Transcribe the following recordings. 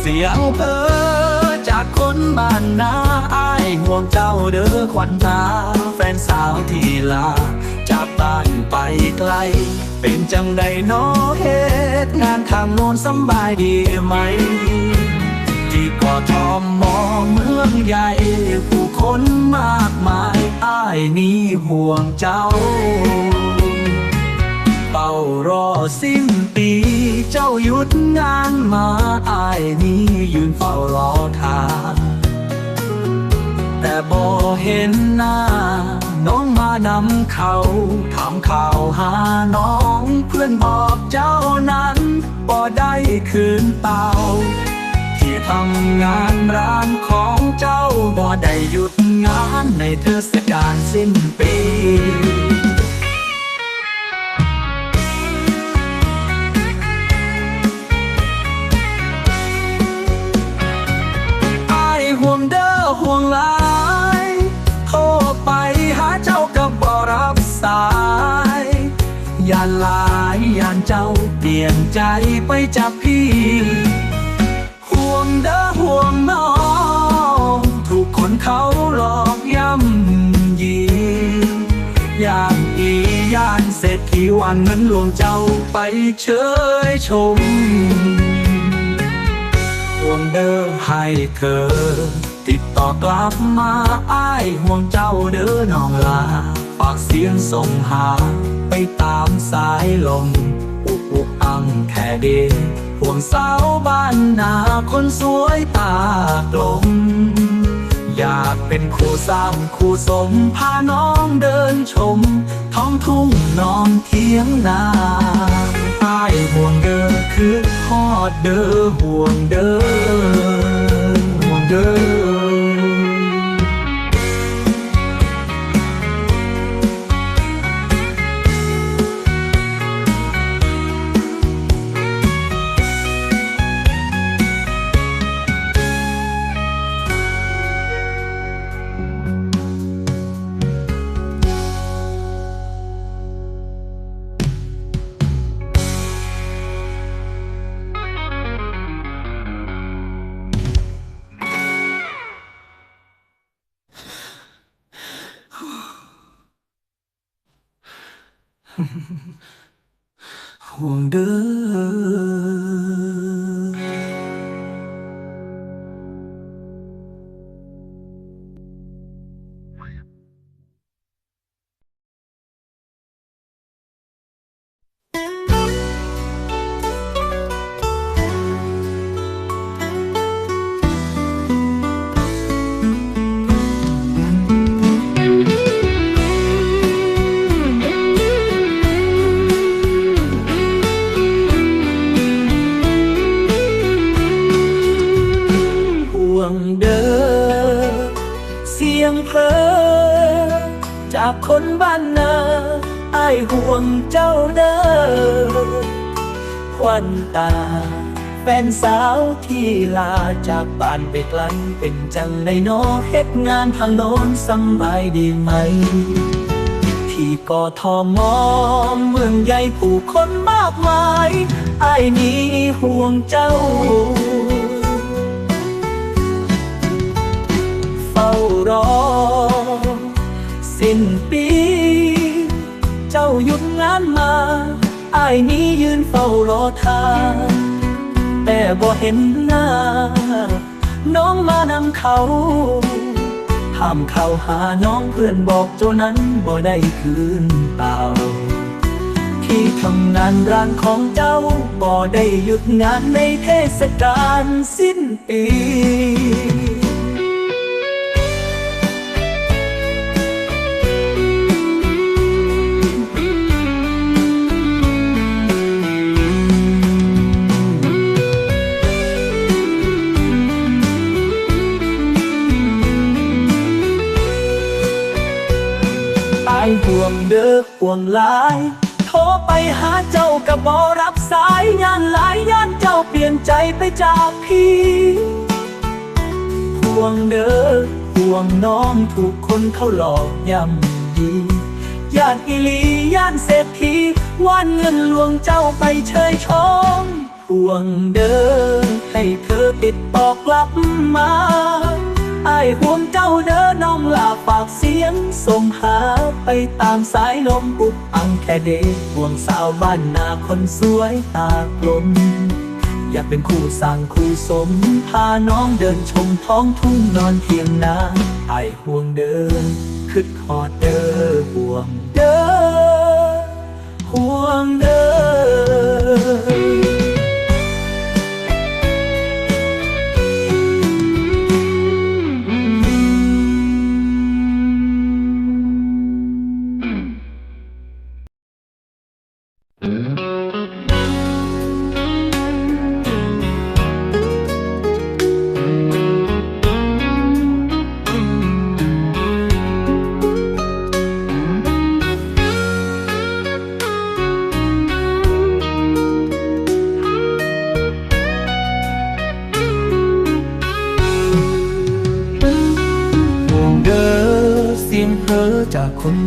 เสียงเพอจากคนบ้านนาอายห่วงเจ้าเด้อควันตาแฟนสาวที่ลา จากบ้านไปไกล เป็นจังใดน้อเหตุงานทางโน้นสบายดีไหม ที่กอทอมอเมืองใหญ่ ผู้คนมากมาย อ้ายนี้ห่วงเจ้า เป่ารอสิ้นปี เจ้าหยุดงานมาอายนี้ยืนเฝ้ารอทางแต่บ่เห็นหน้า น้องมานำเขาถามข่าวหาน้องเพื่อนบอกเจ้านั้นบ่ได้คืนเป่าที่ทำงานร้านของเจ้าบ่ได้หยุดงานในเทศกาลสิ้นปี ใจไปจากพี่ ห่วงเด้อห่วงน้อง ถูกคนเขาหลอกย่ำยีย่านอีย่านเศรษฐีวันเงินหลวงเจ้าไปเชยชม ห่วงเด้อให้เธอ ติดต่อกลับมาอ้ายห่วงเจ้าเด้อน้องลา ฝากเสียงส่งหา ไปตามสายลม อังแค่เดห่วงสาวบ้านนาคนสวยตากลม อยากเป็นครูสร้างครูสม พาน้องเดินชม ท้องทุ่งนอนเทียงนาใต้ห่วงเด้อคือฮอดเด้อห่วงเด้อ ห่ว เพลอ จากคนบ้านนาไอห่วงเจ้าเด้อควันตาแฟนสาวที่ลาจากบ้านไปไกลเป็นจังในนอเฮ็ดงานทางโน้นสบายดีไหม ที่กอทอมอเมืองใหญ่ผู้คนมากมายไอ้นี้ห่วงเจ้า รอ สิ้นปี เจ้าหยุดงานมาไอ้ายนี้ยืนเฝ้ารอทางแต่บ่เห็นหน้า น้องมานำเขาห้ามเขาหาน้องเพื่อนบอกเจ้านั้นบ่ได้คืนเปล่า ที่ทำงานร้านของเจ้าบ่ได้หยุดงานในเทศกาลสิ้นปี วงหลาย โทรไปหาเจ้ากับอรับสายงานหลายย่านเจ้าเปลี่ยนใจไปจากพี่ห่วงเด้อห่วงน้องถูกคนเขาหลอกย่ำยีย่านอิลีย่านเศรษฐีว่านเงินลวงเจ้าไปเชยชมห่วงเดินให้เธอติดต่อกลับมาไอ้ห่วงเจ้าเด้อน้องลาฝากเสียงส่งหา ไปตามสายลมปุบอังแค่เด็กห่วงสาวบ้านนาคนสวยตากลม อยากเป็นคู่สร้างคู่สม พาน้องเดินชมท้องทุ่งนอนเพียงนาไอห่วงเดินคึดหอดเด้อห่วงเด้อห่วงเด้อ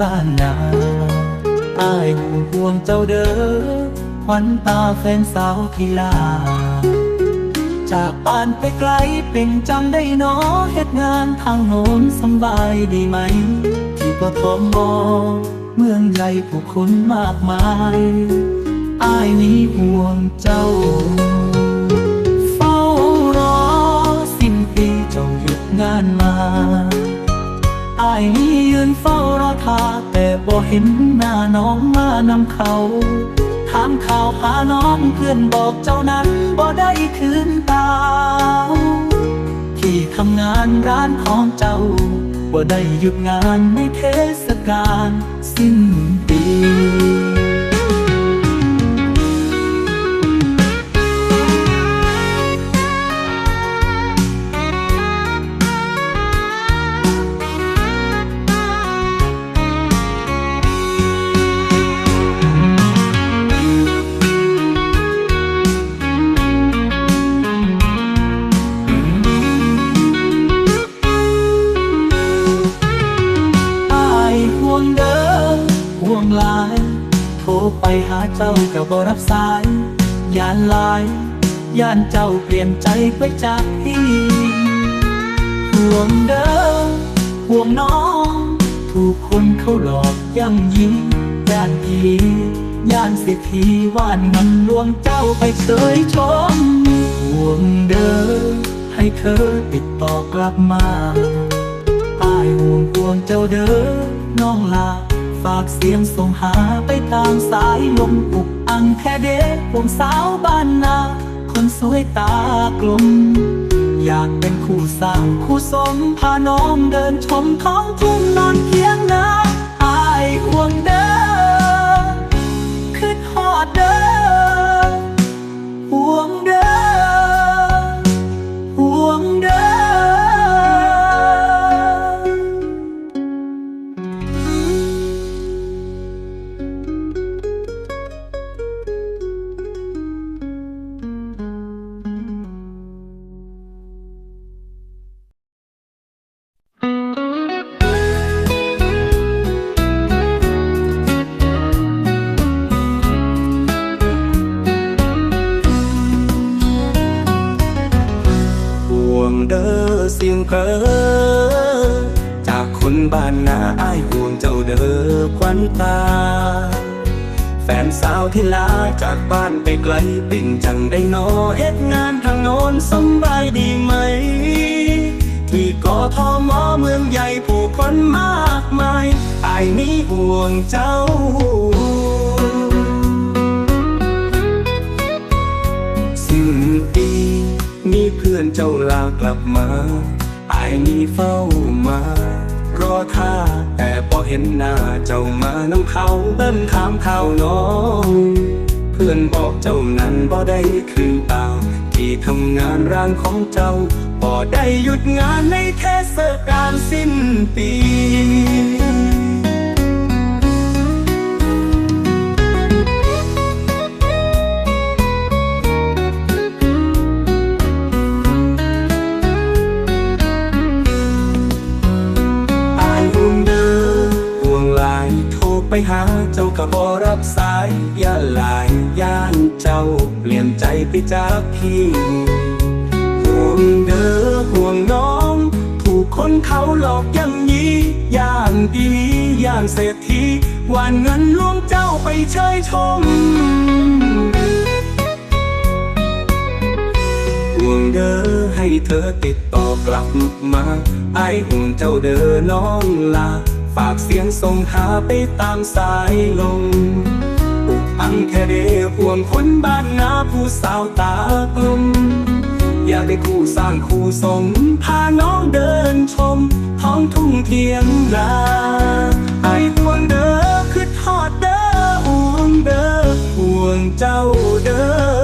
บ้านนาอายห่วงห่วงเจ้าเด้อขวัญตาแฟนสาวทีลาจากบ้านไปไกลเป็นจังได้หนอเหตุงานทางโน้นสบายดีไหม ที่ปทมบเมืองใหญ่ผู้คนมากมายอายนี้ห่วงเจ้า เห็นหน้าน้องมานำเขา ถามข่าวหาน้องเพื่อนบอกเจ้านั้นบ่ได้คืนตา ที่ทำงานร้านของเจ้าบ่ได้หยุดงานในเทศกาลสิ้นปี เจ้าก็บ่รับสายยานลายย่านเจ้าเปลี่ยนใจไปจากพี่ห่วงเดิมห่วงน้อง ถูกคนเขาหลอกย่ำยีย่านพีย่านสิทธีว่านเงินลวงเจ้าไปเสยชมห่วงเดิมให้เธอติดต่อกลับมาอายห่วงห่วงเจ้าเด้อน้องลา ฝากเสียงส่งหาไปตามสายลมอุกอังแค่เด็กผมสาวบ้านนา คนสวยตากลม อยากเป็นคู่สร้างคู่สม พาน้องเดินชมท้องทุ่งนอนเคียงนาอายห่วงเด้อ เพอจากคนบ้านนาอ้ายห่วงเจ้าเด้อควันตา แฟนสาวที่ลาจากบ้านไปไกลเป็นจังได้นอเฮ็ดงานทางโน้นสบายดีไหม ที่กอทอมอเมืองใหญ่ผู้คนมากมายอ้ายนี้ห่วงเจ้าสิ้นปีมีเพื่อนเจ้าลากลับมาายนี้เฝ้ามารอท่าแต่พอเห็นหน้าเจ้ามาน้ำเขาเบิ้นถามข่าวน้องเพื่อนบอกเจ้านั้นบ่ได้คือเปล่าที่ทำงานร่างของเจ้าบ่ได้หยุดงานในเทศกาลสิ้นปี จไปจากพี่ห่วงเด้อห่วงน้อง ถูกคนเขาหลอกย่ำยีย่านดีอย่านเศรษฐีหวานเงินลวงเจ้าไปเชยชมห่วงเด้อให้เธอติดต่อกลับมาไอห่วงเจ้าเด้อน้องลา ฝากเสียงส่งหาไปตามสายลม อังแค่เดห่วงคนบ้านนาผู้สาวตาเอิมอยากได้คู่สร้างคู่สม พาน้องเดินชม ท้องทุ่งเทียงนาไอ้ห่วงเด้อคือทอดเด้อห่วงเด้อห่วงเจ้าเด้อ